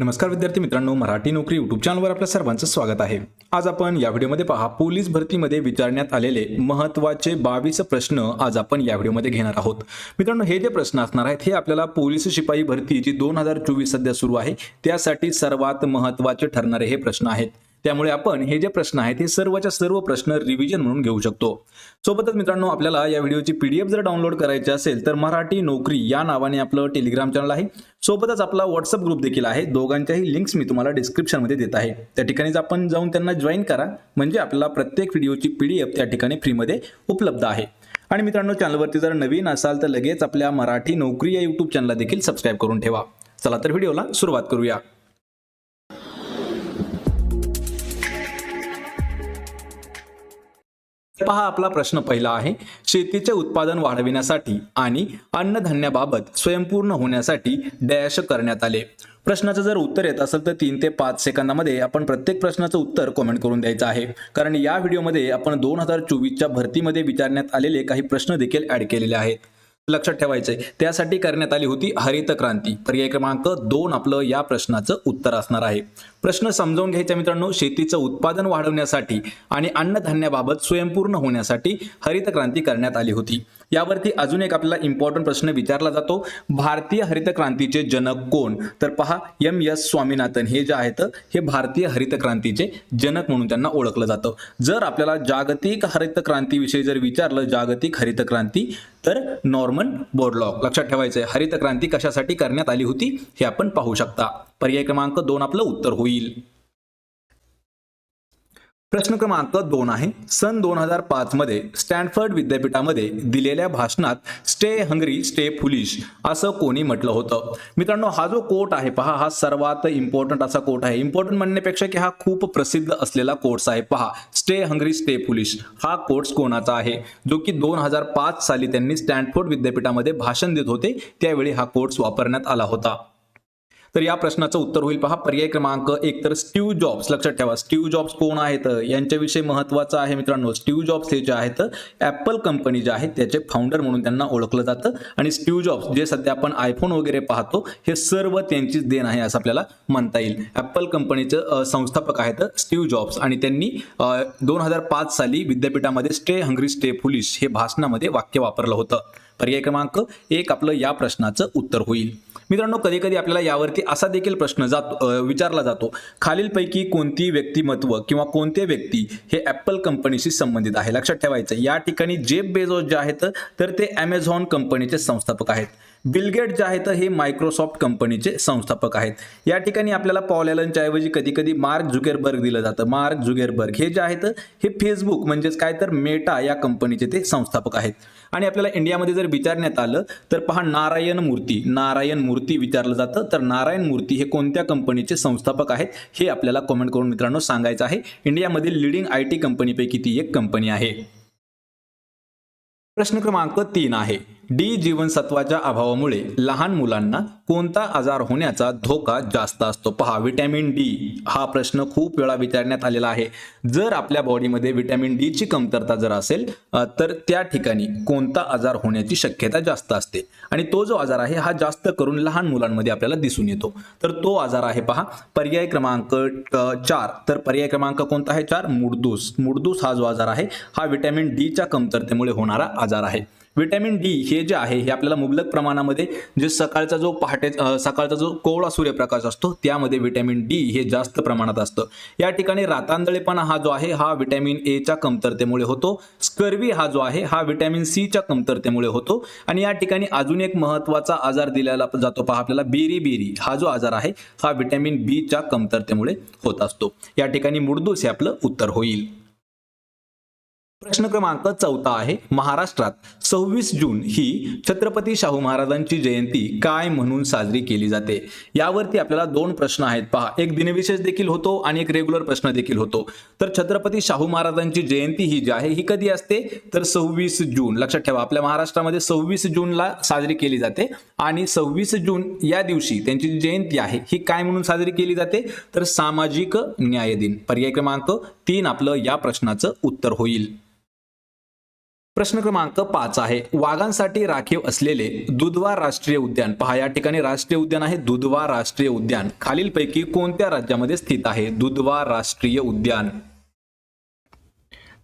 नमस्कार विद्यार्थी मित्रांनो मराठी नोकरी यूट्यूब चॅनलवर आपल्या सर्वांचं स्वागत आहे. आज आपण या व्हिडिओमध्ये पहा पोलीस भरतीमध्ये विचारण्यात आलेले महत्त्वाचे बावीस प्रश्न आज आपण या व्हिडिओमध्ये घेणार आहोत. मित्रांनो हे जे प्रश्न असणार आहेत हे आपल्याला पोलीस शिपाई भरती जी दोन हजार चोवीस सध्या सुरू आहे. त्यासाठी सर्वात महत्त्वाचे ठरणारे हे प्रश्न आहेत. त्यामुळे आपण हे जे प्रश्न आहेत हे सर्वच्या सर्व प्रश्न रिव्हिजन म्हणून घेऊ शकतो. सोबतच मित्रांनो आपल्याला या व्हिडिओची पीडीएफ जर डाउनलोड करायची असेल तर मराठी नोकरी या नावाने आपलं टेलिग्राम चॅनल आहे. सोबतच आपला व्हॉट्सअप ग्रुप देखील आहे. दोघांच्याही लिंक्स मी तुम्हाला डिस्क्रिप्शनमध्ये देत आहे. त्या ठिकाणीच आपण जाऊन त्यांना जॉईन करा. म्हणजे आपल्याला प्रत्येक व्हिडिओची पीडीएफ त्या ठिकाणी फ्रीमध्ये उपलब्ध आहे. आणि मित्रांनो चॅनलवरती जर नवीन असाल तर लगेच आपल्या मराठी नोकरी या यूट्यूब चॅनलला देखील सबस्क्राईब करून ठेवा. चला तर व्हिडिओला सुरुवात करूया. पहा आपला प्रश्न पहिला आहे. शेतीचे उत्पादन वाढविण्यासाठी आणि अन्नधान्याबाबत स्वयंपूर्ण होण्यासाठी डॅश करण्यात आले. प्रश्नाचं जर उत्तर येत असेल तर तीन ते पाच सेकंदामध्ये आपण प्रत्येक प्रश्नाचं उत्तर कॉमेंट करून द्यायचं आहे. कारण या व्हिडिओमध्ये आपण दोन हजार चोवीसच्या भरतीमध्ये विचारण्यात आलेले काही प्रश्न देखील ऍड केलेले आहेत. लक्षात ठेवायचंय त्यासाठी करण्यात आली होती हरित क्रांती पर्याय क्रमांक दोन आपलं या प्रश्नाचं उत्तर असणार आहे. प्रश्न समजावून घ्यायचा मित्रांनो. शेतीचं उत्पादन वाढवण्यासाठी आणि अन्नधान्याबाबत स्वयंपूर्ण होण्यासाठी हरित क्रांती करण्यात आली होती. यावरती अजून एक आपल्याला इम्पॉर्टंट प्रश्न विचारला जातो. भारतीय हरित क्रांतीचे जनक कोण? तर पहा एम. एस. स्वामीनाथन. हे जे आहेत हे भारतीय हरित क्रांतीचे जनक म्हणून त्यांना ओळखलं जातं. जर आपल्याला जागतिक हरित क्रांतीविषयी जर विचारलं जागतिक हरित क्रांती तर नॉर्मन बोर्डलॉक लक्षात ठेवायचं आहे हरित क्रांती कशासाठी करण्यात आली होती हे आपण पाहू शकता. पर्याय क्रमांक दोन आपलं उत्तर होईल. प्रश्न क्रमांक दोन आहे. सन दोन हजार पाच मध्ये स्टॅनफर्ड विद्यापीठामध्ये दिलेल्या भाषणात स्टे हंगरी स्टे फुलिश असं कोणी म्हटलं होतं. मित्रांनो हा जो कोट आहे पहा हा सर्वात इम्पॉर्टंट असा कोट आहे. इम्पॉर्टंट म्हणण्यापेक्षा की हा खूप प्रसिद्ध असलेला कोर्स आहे. पहा स्टे हंगरी स्टे फुलिश हा कोर्स कोणाचा आहे? जो की दोन हजार पाच साली त्यांनी स्टॅनफोर्ड विद्यापीठामध्ये भाषण देत होते त्यावेळी हा कोर्स वापरण्यात आला होता. तर या प्रश्नाचं उत्तर होईल पहा. पर्याय क्रमांक एक तर स्टीव जॉब्स लक्षात ठेवा. स्टीव जॉब्स कोण आहेत? यांच्याविषयी महत्वाचं आहे मित्रांनो. स्टीव जॉब्स हे जे आहेत ॲपल कंपनी जे आहे त्याचे फाउंडर म्हणून त्यांना ओळखलं जातं. आणि स्टीव जॉब्स जे सध्या आपण आयफोन वगैरे पाहतो हे सर्व त्यांचीच देण आहे असं आपल्याला म्हणता येईल. ॲपल कंपनीचे संस्थापक आहेत स्टीव जॉब्स आणि त्यांनी दोन हजार पाच साली विद्यापीठामध्ये स्टे हंग्री स्टे फुलिश हे भाषणामध्ये वाक्य वापरलं होतं. पर्याय क्रमांक एक आपलं या प्रश्नाचं उत्तर होईल. मित्रांनो कधी कधी आपल्याला यावरती असा देखील प्रश्न जातो विचारला जातो. खालीलपैकी कोणती व्यक्तिमत्व किंवा कोणते व्यक्ती हे ॲपल कंपनीशी संबंधित आहे? लक्षात ठेवायचं या ठिकाणी जेब बेजोस जे आहेत तर ते ॲमेझॉन कंपनीचे संस्थापक आहेत. बिलगेट जे आहेत हे मायक्रोसॉफ्ट कंपनीचे संस्थापक आहेत. या ठिकाणी आपल्याला पॉल एलनच्या ऐवजी कधी कधी मार्क झुकेरबर्ग दिलं जातं. मार्क झुगेरबर्ग हे जे आहेत हे फेसबुक म्हणजेच काय तर मेटा या कंपनीचे ते संस्थापक आहेत. आणि आपल्याला इंडियामध्ये जर विचारण्यात आलं तर पहा नारायण मूर्ती. नारायण मूर्ती विचारलं जातं. तर नारायण मूर्ती हे कोणत्या कंपनीचे संस्थापक आहेत हे आपल्याला कॉमेंट करून मित्रांनो सांगायचं आहे. इंडियामधील लिडिंग आय टी कंपनीपैकी ती एक कंपनी आहे. प्रश्न क्रमांक तीन आहे. डी जीवनसत्वाच्या अभावामुळे लहान मुलांना कोणता आजार होण्याचा धोका जास्त असतो? पहा विटॅमिन डी हा प्रश्न खूप वेळा विचारण्यात आलेला आहे. जर आपल्या बॉडीमध्ये विटॅमिन डी ची कमतरता जर असेल तर त्या ठिकाणी कोणता आजार होण्याची शक्यता जास्त असते? आणि तो जो आजार आहे हा जास्त करून लहान मुलांमध्ये आपल्याला दिसून येतो. तर तो आजार आहे पहा पर्याय क्रमांक चार. तर पर्याय क्रमांक कोणता आहे? चार मुडदूस. मुडदूस हा जो आजार आहे हा विटॅमिन डीच्या कमतरतेमुळे होणारा आजार आहे. विटॅमिन डी हे जे आहे हे आपल्याला मुबलक प्रमाणामध्ये जे सकाळचा जो पहाटे सकाळचा जो कोवळा सूर्यप्रकाश असतो त्यामध्ये व्हिटॅमिन डी हे जास्त प्रमाणात असतं. या ठिकाणी रातांदळेपणा हा जो आहे हा व्हिटॅमिन एच्या कमतरतेमुळे होतो. स्कर्वी हा जो आहे हा विटॅमिन सीच्या कमतरतेमुळे होतो. आणि या ठिकाणी अजून एक महत्त्वाचा आजार दिलेला जातो पहा आपल्याला बेरी बेरी हा जो आजार आहे हा व्हिटॅमिन बीच्या कमतरतेमुळे होत असतो. या ठिकाणी मुडदूस हे आपलं उत्तर होईल. प्रश्न क्रमांक चौथा आहे महाराष्ट्रात सव्वीस जून ही छत्रपती शाहू महाराजांची जयंती काय म्हणून साजरी केली जाते? यावरती आपल्याला दोन प्रश्न आहेत पहा. एक दिनविशेष देखील होतो आणि एक रेग्युलर प्रश्न देखील होतो. तर छत्रपती शाहू महाराजांची जयंती ही जी आहे ही कधी असते? तर सव्वीस जून. लक्षात ठेवा आपल्या महाराष्ट्रामध्ये सव्वीस जूनला साजरी केली जाते आणि सव्वीस जून या दिवशी त्यांची जयंती आहे ही काय म्हणून साजरी केली जाते? तर सामाजिक न्याय दिन. पर्याय क्रमांक तीन आपलं या प्रश्नाचं उत्तर होईल. प्रश्न क्रमांक पाच आहे. वाघांसाठी राखीव असलेले दुधवा राष्ट्रीय उद्यान. पहा या ठिकाणी राष्ट्रीय उद्यान आहे. दुधवा राष्ट्रीय उद्यान. खालीलपैकी कोणत्या राज्यामध्ये स्थित आहे? दुधवा राष्ट्रीय उद्यान.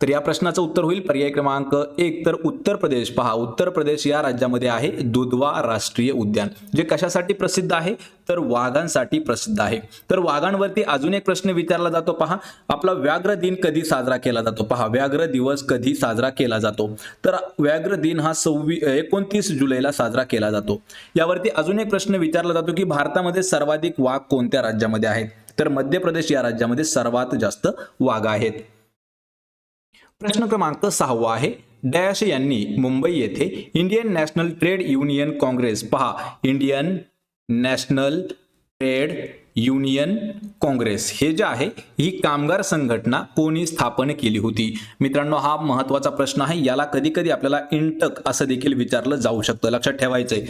तर या प्रश्नाचं उत्तर होईल. पर्याय क्रमांक एक तर उत्तर प्रदेश. पहा उत्तर प्रदेश या राज्यामध्ये आहे. दुधवा राष्ट्रीय उद्यान जे कशासाठी प्रसिद्ध आहे? तर वाघांसाठी प्रसिद्ध आहे. तर वाघांवरती अजून एक प्रश्न विचारला जातो पहा. आपला व्याघ्र दिन कधी साजरा केला जातो? पहा व्याघ्र दिवस कधी साजरा केला जातो? तर व्याघ्र दिन हा सव्वी एकोणतीस जुलैला साजरा केला जातो. यावरती अजून एक प्रश्न विचारला जातो की भारतामध्ये सर्वाधिक वाघ कोणत्या राज्यामध्ये आहेत? तर मध्य प्रदेश या राज्यामध्ये सर्वात जास्त वाघ आहेत. प्रश्न क्रमांक सहावा आहे. डॅश यांनी मुंबई येथे Indian national trade union congress पहा Indian national trade union congress हे जे आहे ही कामगार संघटना कोणी स्थापन केली होती? मित्रांनो हा महत्त्वाचा प्रश्न आहे. याला कधी कधी आपल्याला इंटक असं देखील विचारलं जाऊ शकतं. लक्षात ठेवायचंय.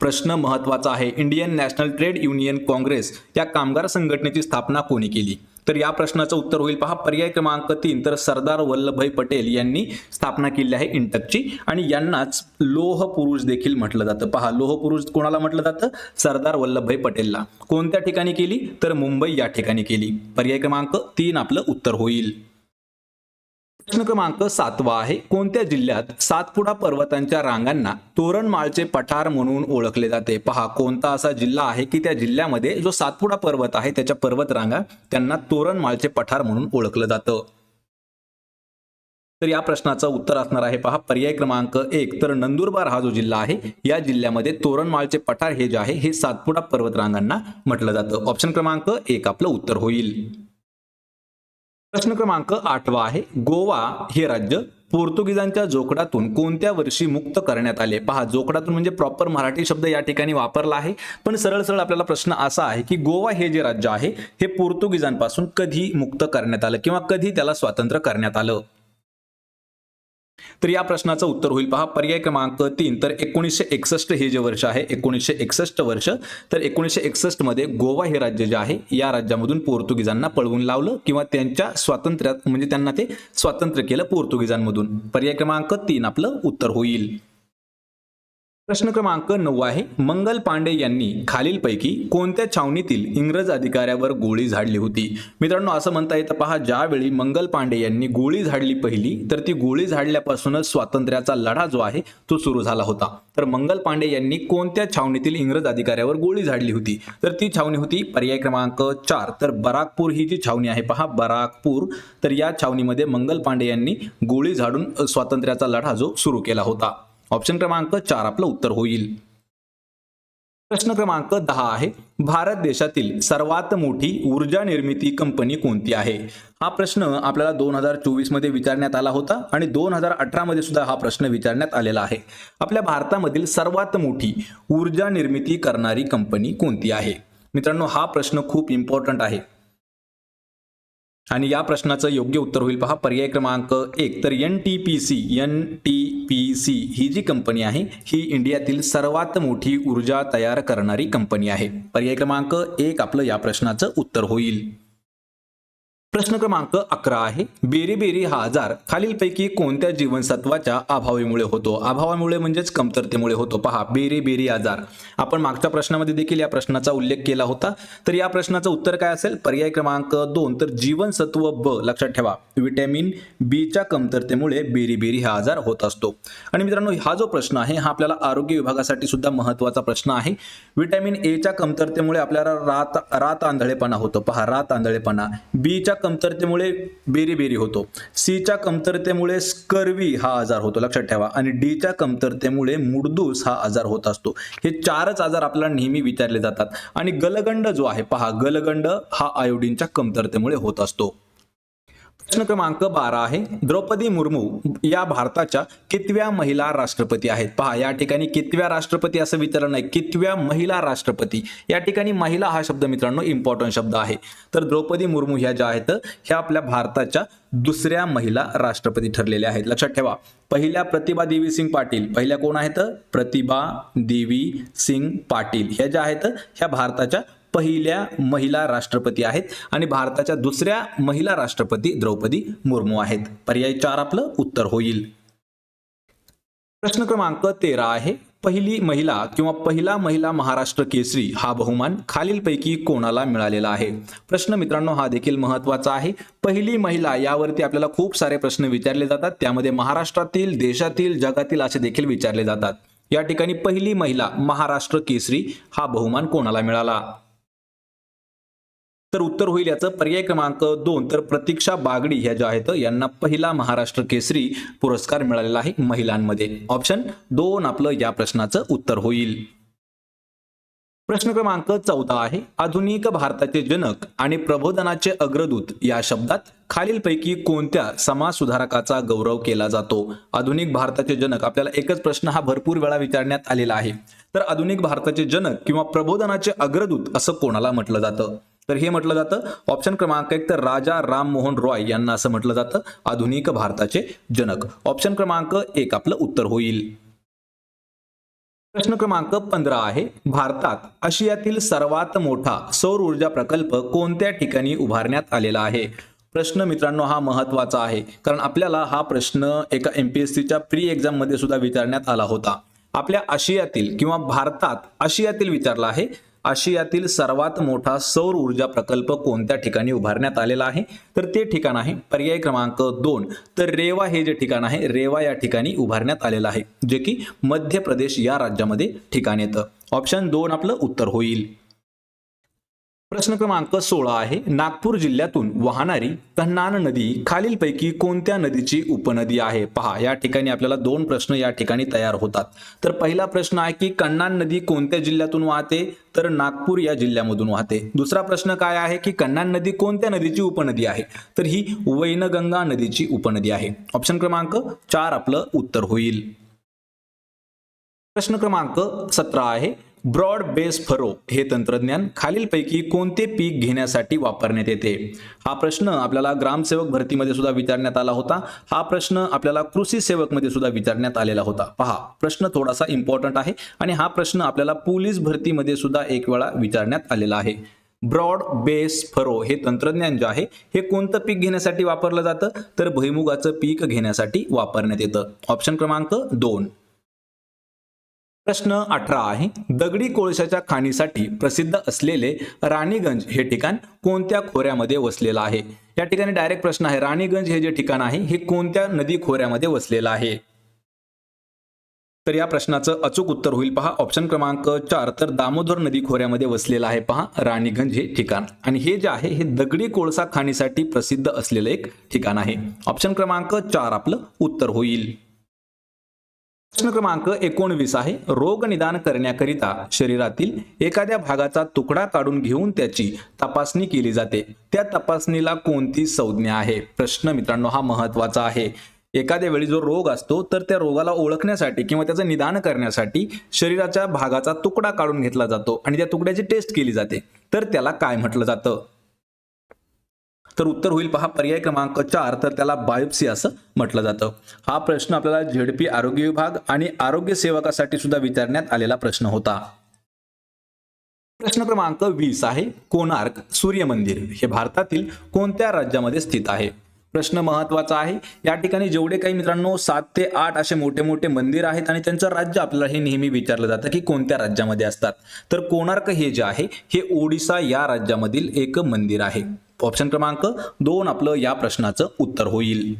प्रश्न महत्त्वाचा आहे. Indian national trade union congress या कामगार संघटनेची स्थापना कोणी केली? तर या प्रश्नाचं उत्तर होईल पहा. पर्याय क्रमांक तीन तर सरदार वल्लभभाई पटेल यांनी स्थापना केली आहे इंटकची. आणि यांनाच लोह पुरुष देखील म्हटलं जातं. पहा लोह पुरुष कोणाला म्हटलं जातं? सरदार वल्लभभाई पटेलला. कोणत्या ठिकाणी केली? तर मुंबई या ठिकाणी केली. पर्याय क्रमांक तीन आपलं उत्तर होईल. प्रश्न क्रमांक सातवा आहे. कोणत्या जिल्ह्यात सातपुडा पर्वतांच्या रांगांना तोरणमाळचे पठार म्हणून ओळखले जाते? पहा कोणता असा जिल्हा आहे की त्या जिल्ह्यामध्ये जो सातपुडा पर्वत आहे त्याच्या पर्वत रांगा त्यांना तोरणमाळचे पठार म्हणून ओळखलं जातं? तर या प्रश्नाचं उत्तर असणार आहे. पहा पर्याय क्रमांक एक. तर नंदुरबार हा जो जिल्हा आहे या जिल्ह्यामध्ये तोरणमाळचे पठार हे जे आहे हे सातपुडा पर्वत रांगांना म्हटलं जातं. ऑप्शन क्रमांक एक आपलं उत्तर होईल. प्रश्न क्रमांक आठवा आहे. गोवा हे राज्य पोर्तुगीजांच्या जोकडातून कोणत्या वर्षी मुक्त करण्यात आले? पहा जोकडातून म्हणजे प्रॉपर मराठी शब्द या ठिकाणी वापरला आहे. पण सरळ सरळ आपल्याला प्रश्न असा आहे की गोवा हे जे राज्य आहे हे पोर्तुगीजांपासून कधी मुक्त करण्यात आलं किंवा कधी त्याला स्वातंत्र्य करण्यात आलं? तर या प्रश्नाचं उत्तर होईल. पहा पर्याय क्रमांक तीन. तर एकोणीसशे एकसष्ट हे जे वर्ष आहे एकोणीसशे एकसष्ट वर्ष तर एकोणीसशे एकसष्टमध्ये गोवा हे राज्य जे आहे या राज्यामधून पोर्तुगीजांना पळवून लावलं किंवा त्यांच्या स्वातंत्र्यात म्हणजे त्यांना ते स्वातंत्र्य केलं पोर्तुगीजांमधून. पर्याय क्रमांक तीन आपलं उत्तर होईल. प्रश्न क्रमांक नऊ आहे. मंगल पांडे यांनी खालीलपैकी कोणत्या छावणीतील इंग्रज अधिकाऱ्यावर गोळी झाडली होती? मित्रांनो असं म्हणता येतं पहा ज्यावेळी मंगल पांडे यांनी गोळी झाडली पहिली तर ती गोळी झाडल्यापासूनच स्वातंत्र्याचा लढा जो आहे तो सुरू झाला होता. तर मंगल पांडे यांनी कोणत्या छावणीतील इंग्रज अधिकाऱ्यावर गोळी झाडली होती? तर ती छावणी होती पर्याय क्रमांक चार. तर बराकपूर ही जी छावणी आहे पहा बराकपूर. तर या छावणीमध्ये मंगल पांडे यांनी गोळी झाडून स्वातंत्र्याचा लढा जो सुरू केला होता. ऑप्शन क्रमांक चार आपलं उत्तर होईल. प्रश्न क्रमांक दहा आहे. भारत देशातील सर्वात मोठी ऊर्जा निर्मिती कंपनी कोणती आहे? हा प्रश्न आपल्याला दोन हजार चोवीसमध्ये विचारण्यात आला होता आणि दोन हजार अठरा मध्ये सुद्धा हा प्रश्न विचारण्यात आलेला आहे. आपल्या भारतामधील सर्वात मोठी ऊर्जा निर्मिती करणारी कंपनी कोणती आहे? मित्रांनो हा प्रश्न खूप इम्पॉर्टंट आहे. आणि या प्रश्नाचं योग्य उत्तर होईल पहा. पर्याय क्रमांक एक. तर N T P C N T P C ही जी कंपनी आहे ही इंडियातील सर्वात मोठी ऊर्जा तयार करणारी कंपनी आहे. पर्याय क्रमांक एक आपलं या प्रश्नाचं उत्तर होईल. प्रश्न क्रमांक अकरा आहे. बेरीबेरी हा आजार खालीलपैकी कोणत्या जीवनसत्वाच्या अभावामुळे होतो? अभावामुळे म्हणजेच कमतरतेमुळे होतो. पहा बेरीबेरी आजार. आपण मागच्या प्रश्नामध्ये देखील या प्रश्नाचा उल्लेख केला होता. तर या प्रश्नाचं उत्तर काय असेल? पर्याय क्रमांक दोन. तर जीवनसत्व ब लक्षात ठेवा. विटॅमिन बीच्या कमतरतेमुळे बेरीबेरी हा आजार होत असतो. आणि मित्रांनो हा जो प्रश्न आहे हा आपल्याला आरोग्य विभागासाठी सुद्धा महत्त्वाचा प्रश्न आहे. विटॅमिन एच्या कमतरतेमुळे आपल्याला रात रात आंधळेपणा होतो. पहा रात आंधळेपणा. बीच्या कमतरतेमुळे बेरीबेरी होतो. सीच्या कमतरतेमुळे स्कर्वी हा आजार होतो. लक्षात ठेवा. आणि डीच्या कमतरतेमुळे मुडदूस हा आजार होत असतो. हे चारच आजार आपल्याला नेहमी विचारले जातात. आणि गलगंड जो आहे पहा गलगंड हा आयोडीनच्या कमतरतेमुळे होत असतो. प्रश्न क्रमांक बारा आहे. द्रौपदी मुर्मू या भारताच्या कितव्या महिला राष्ट्रपती आहेत? पहा या ठिकाणी कितव्या राष्ट्रपती असं विचारलं नाही कितव्या महिला राष्ट्रपती? या ठिकाणी महिला हा शब्द मित्रांनो इम्पॉर्टंट शब्द आहे. तर द्रौपदी मुर्मू ह्या ज्या आहेत ह्या आपल्या भारताच्या दुसऱ्या महिला राष्ट्रपती ठरलेल्या आहेत. लक्षात ठेवा पहिल्या प्रतिभा देवी सिंग पाटील पहिल्या कोण आहेत? प्रतिभा देवी सिंग पाटील. ह्या ज्या आहेत ह्या भारताच्या पहिल्या महिला राष्ट्रपती आहेत आणि भारताच्या दुसऱ्या महिला राष्ट्रपती द्रौपदी मुर्मू आहेत. पर्याय चार आपलं उत्तर होईल. प्रश्न क्रमांक तेरा आहे. पहिली महिला किंवा पहिला महिला महाराष्ट्र केसरी हा बहुमान खालीलपैकी कोणाला मिळालेला आहे? प्रश्न मित्रांनो हा देखील महत्त्वाचा आहे. पहिली महिला यावरती आपल्याला खूप सारे प्रश्न विचारले जातात. त्यामध्ये महाराष्ट्रातील देशातील जगातील असे देखील विचारले जातात. या ठिकाणी पहिली महिला महाराष्ट्र केसरी हा बहुमान कोणाला मिळाला? तर उत्तर होईल याचं. पर्याय क्रमांक दोन. तर प्रतीक्षा बागडी ह्या ज्या आहेत यांना पहिला महाराष्ट्र केसरी पुरस्कार मिळालेला आहे महिलांमध्ये. ऑप्शन दोन आपलं या प्रश्नाचं उत्तर होईल. प्रश्न क्रमांक चौदा आहे आधुनिक भारताचे जनक आणि प्रबोधनाचे अग्रदूत या शब्दात खालीलपैकी कोणत्या समाज सुधारकाचा गौरव केला जातो? आधुनिक भारताचे जनक आपल्याला एकच प्रश्न हा भरपूर वेळा विचारण्यात आलेला आहे. तर आधुनिक भारताचे जनक किंवा प्रबोधनाचे अग्रदूत असं कोणाला म्हटलं जातं? तर हे म्हटलं जातं. ऑप्शन क्रमांक एक तर राजा राम मोहन रॉय यांना असं म्हटलं जातं. आधुनिक भारताचे जनक. ऑप्शन क्रमांक एक आपलं उत्तर होईल. प्रश्न क्रमांक पंधरा आहे. भारतात आशियातील सर्वात मोठा सौर ऊर्जा प्रकल्प कोणत्या ठिकाणी उभारण्यात आलेला आहे? प्रश्न मित्रांनो हा महत्त्वाचा आहे. कारण आपल्याला हा प्रश्न एका एमपीएससीच्या प्री एक्झाममध्ये सुद्धा विचारण्यात आला होता. आपल्या आशियातील किंवा भारतात आशियातील विचारला आहे. आशियातील सर्वात मोठा सौर ऊर्जा प्रकल्प कोणत्या ठिकाणी उभारण्यात आलेला आहे? तर ते ठिकाण आहे पर्याय क्रमांक दोन. तर रेवा हे जे ठिकाण आहे रेवा या ठिकाणी उभारण्यात आलेलं आहे जे की मध्य प्रदेश या राज्यामध्ये ठिकाण येतं. ऑप्शन दोन आपलं उत्तर होईल. प्रश्न क्रमांक सोळा आहे. नागपूर जिल्ह्यातून वाहणारी कन्हान नदी खालीलपैकी कोणत्या नदीची उपनदी आहे? पहा या ठिकाणी आपल्याला दोन प्रश्न या ठिकाणी तयार होतात. तर पहिला प्रश्न आहे की कन्हान नदी कोणत्या जिल्ह्यातून वाहते? तर नागपूर या जिल्ह्यामधून वाहते. दुसरा प्रश्न काय आहे की कन्हान नदी कोणत्या नदीची उपनदी आहे? तर ही वैनगंगा नदीची उपनदी आहे. ऑप्शन क्रमांक चार आपलं उत्तर होईल. प्रश्न क्रमांक सतरा आहे. ब्रॉड बेस फरो हे तंत्रज्ञान खालीलपैकी कोणते पीक घेण्यासाठी वापरण्यात येते? हा प्रश्न आपल्याला ग्रामसेवक भरतीमध्ये सुद्धा विचारण्यात आला होता. हा प्रश्न आपल्याला कृषी सेवकमध्ये सुद्धा विचारण्यात आलेला होता. पहा प्रश्न थोडासा इम्पॉर्टंट आहे आणि हा प्रश्न आपल्याला पोलीस भरतीमध्ये सुद्धा एक वेळा विचारण्यात आलेला आहे. ब्रॉड बेस फरो हे तंत्रज्ञान जे आहे हे कोणतं पीक घेण्यासाठी वापरलं जातं? तर भुईमुगाचं पीक घेण्यासाठी वापरण्यात येतं. ऑप्शन क्रमांक दोन. प्रश्न अठरा आहे. दगडी कोळशाच्या खाणीसाठी प्रसिद्ध असलेले राणीगंज हे ठिकाण कोणत्या खोऱ्यामध्ये वसलेलं आहे? या ठिकाणी डायरेक्ट प्रश्न आहे. राणीगंज हे जे ठिकाण आहे हे कोणत्या नदी खोऱ्यामध्ये वसलेलं आहे? तर या प्रश्नाचं अचूक उत्तर होईल पहा. ऑप्शन क्रमांक चार तर दामोदर नदी खोऱ्यामध्ये वसलेलं आहे पहा. राणीगंज हे ठिकाण. आणि हे जे आहे हे दगडी कोळसा खाणीसाठी प्रसिद्ध असलेलं एक ठिकाण आहे. ऑप्शन क्रमांक चार आपलं उत्तर होईल. प्रश्न क्रमांक एकोणवीस आहे. रोग निदान करण्याकरिता शरीरातील एखाद्या भागाचा तुकडा काढून घेऊन त्याची तपासणी केली जाते. त्या तपासणीला कोणती संज्ञा आहे? प्रश्न मित्रांनो हा महत्त्वाचा आहे. एखाद्या वेळी जो रोग असतो तर त्या रोगाला ओळखण्यासाठी किंवा त्याचं निदान करण्यासाठी शरीराच्या भागाचा तुकडा काढून घेतला जातो आणि त्या तुकड्याची टेस्ट केली जाते. तर त्याला काय म्हटलं जातं? तर उत्तर होईल पहा पर्याय क्रमांक चार तर त्याला बायोप्सी असं म्हटलं जातं. हा प्रश्न आपल्याला झेडपी आरोग्य विभाग आणि आरोग्य सेवकासाठी सुद्धा विचारण्यात आलेला प्रश्न होता. प्रश्न क्रमांक वीस आहे कोणार्क सूर्य मंदिर हे भारतातील कोणत्या राज्यामध्ये स्थित आहे? प्रश्न महत्त्वाचा आहे या ठिकाणी जेवढे काही मित्रांनो सात ते आठ असे मोठे मोठे मंदिर आहेत आणि त्यांचं राज्य आपल्याला हे नेहमी विचारलं जातं की कोणत्या राज्यामध्ये असतात. तर कोणार्क हे जे आहे हे ओडिसा या राज्यामधील एक मंदिर आहे. ऑप्शन क्रमांक दोन आपलं या प्रश्नाचं उत्तर होईल.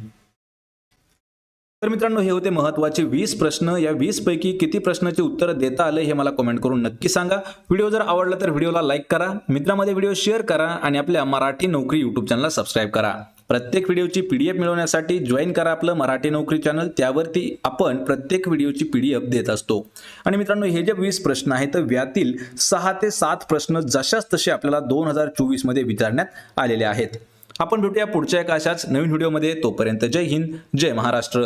तर मित्रांनो हे होते महत्त्वाचे वीस प्रश्न. या वीस पैकी किती प्रश्नाचे उत्तर देता आले हे मला कमेंट करून नक्की सांगा. व्हिडिओ जर आवडला तर व्हिडिओला लाईक करा. मित्रामध्ये व्हिडिओ शेअर करा आणि आपल्या मराठी नोकरी युट्यूब चॅनलला सबस्क्राईब करा. प्रत्येक व्हिडिओची पी डी एफ मिळवण्यासाठी जॉईन करा आपलं मराठी नोकरी चॅनल. त्यावरती आपण प्रत्येक व्हिडिओची पी डी एफ देत असतो. आणि मित्रांनो हे जे वीस प्रश्न आहेत तर व्यातील सहा ते सात प्रश्न जशाच तसे आपल्याला दोन हजार चोवीसमध्ये विचारण्यात आलेले आहेत. आपण भेटूया पुढच्या एका अशाच नवीन व्हिडिओमध्ये. तोपर्यंत जय हिंद जय महाराष्ट्र.